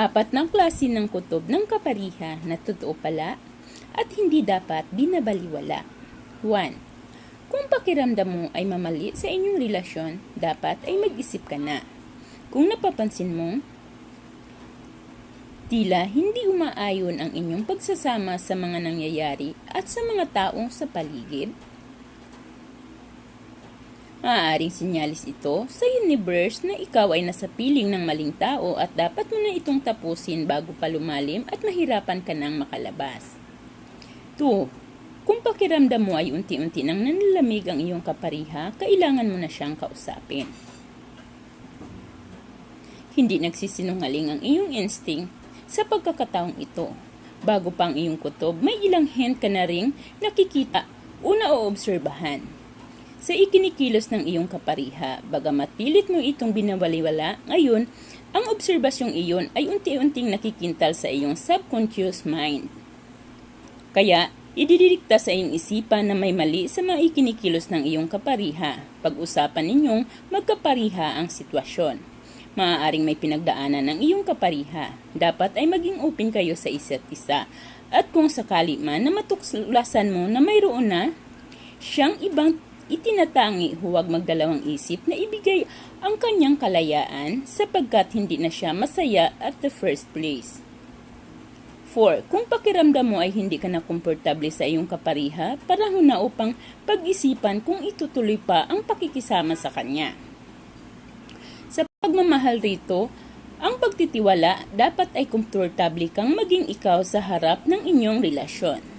Apat ng klase ng kutob ng kapariha na totoo pala at hindi dapat binabaliwala. 1. Kung pakiramdam mo ay mamali sa inyong relasyon, dapat ay mag-isip ka na. Kung napapansin mo, tila hindi umaayon ang inyong pagsasama sa mga nangyayari at sa mga taong sa paligid, Maaaring sinyalis ito sa universe na ikaw ay nasa piling ng maling tao at dapat mo na itong tapusin bago pa lumalim at mahirapan ka nang makalabas. 2. Kung pakiramdam mo ay unti-unti nang nanlalamig ang iyong kapariha, kailangan mo na siyang kausapin. Hindi nagsisinungaling ang iyong instinct sa pagkakataong ito. Bago pang iyong kutob, may ilang hint ka na ring nakikita una o obserbahan sa ikinikilos ng iyong kapariha. Bagamat pilit mo itong binawaliwala, ngayon, ang obserbasyong iyon ay unti-unting nakikintal sa iyong subconscious mind. Kaya, ididikta sa iyong isipan na may mali sa mga ikinikilos ng iyong kapariha. Pag-usapan ninyong magkapariha ang sitwasyon. Maaaring may pinagdaanan ng iyong kapariha. Dapat ay maging open kayo sa isa't isa. At kung sakali man na matuklasan mo na mayroon na siyang ibang itinatangi huwag magdalawang isip na ibigay ang kanyang kalayaan sapagkat hindi na siya masaya at the first place. 4. Kung pakiramdam mo ay hindi ka na komportable sa iyong kapariha, panahon na upang pag-isipan kung itutuloy pa ang pakikisama sa kanya. Sa pagmamahal rito, ang pagtitiwala dapat ay komportable kang maging ikaw sa harap ng inyong relasyon.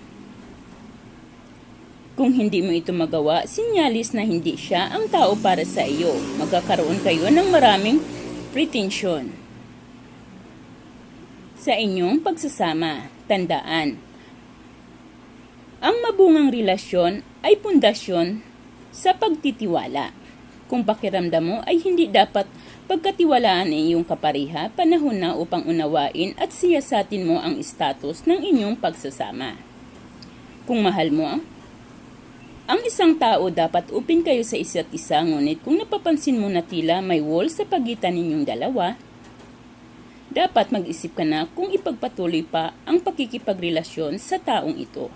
Kung hindi mo ito magawa, sinyalis na hindi siya ang tao para sa iyo. Magkakaroon kayo ng maraming pretensyon. Sa inyong pagsasama, tandaan. Ang mabungang relasyon ay pundasyon sa pagtitiwala. Kung pakiramdam mo ay hindi dapat pagkatiwalaan ng iyong kapariha, panahon na upang unawain at siyasatin mo ang status ng inyong pagsasama. Kung mahal mo ang isang tao dapat upin kayo sa isa't isa ngunit kung napapansin mo na tila may wall sa pagitan ninyong dalawa, dapat mag-isip ka na kung ipagpatuloy pa ang pakikipagrelasyon sa taong ito.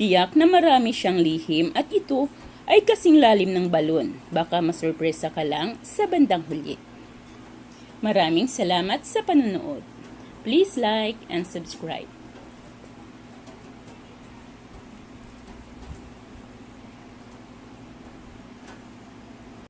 Tiyak na marami siyang lihim at ito ay kasing lalim ng balon. Baka masurpresa ka lang sa bandang huli. Maraming salamat sa panonood. Please like and subscribe.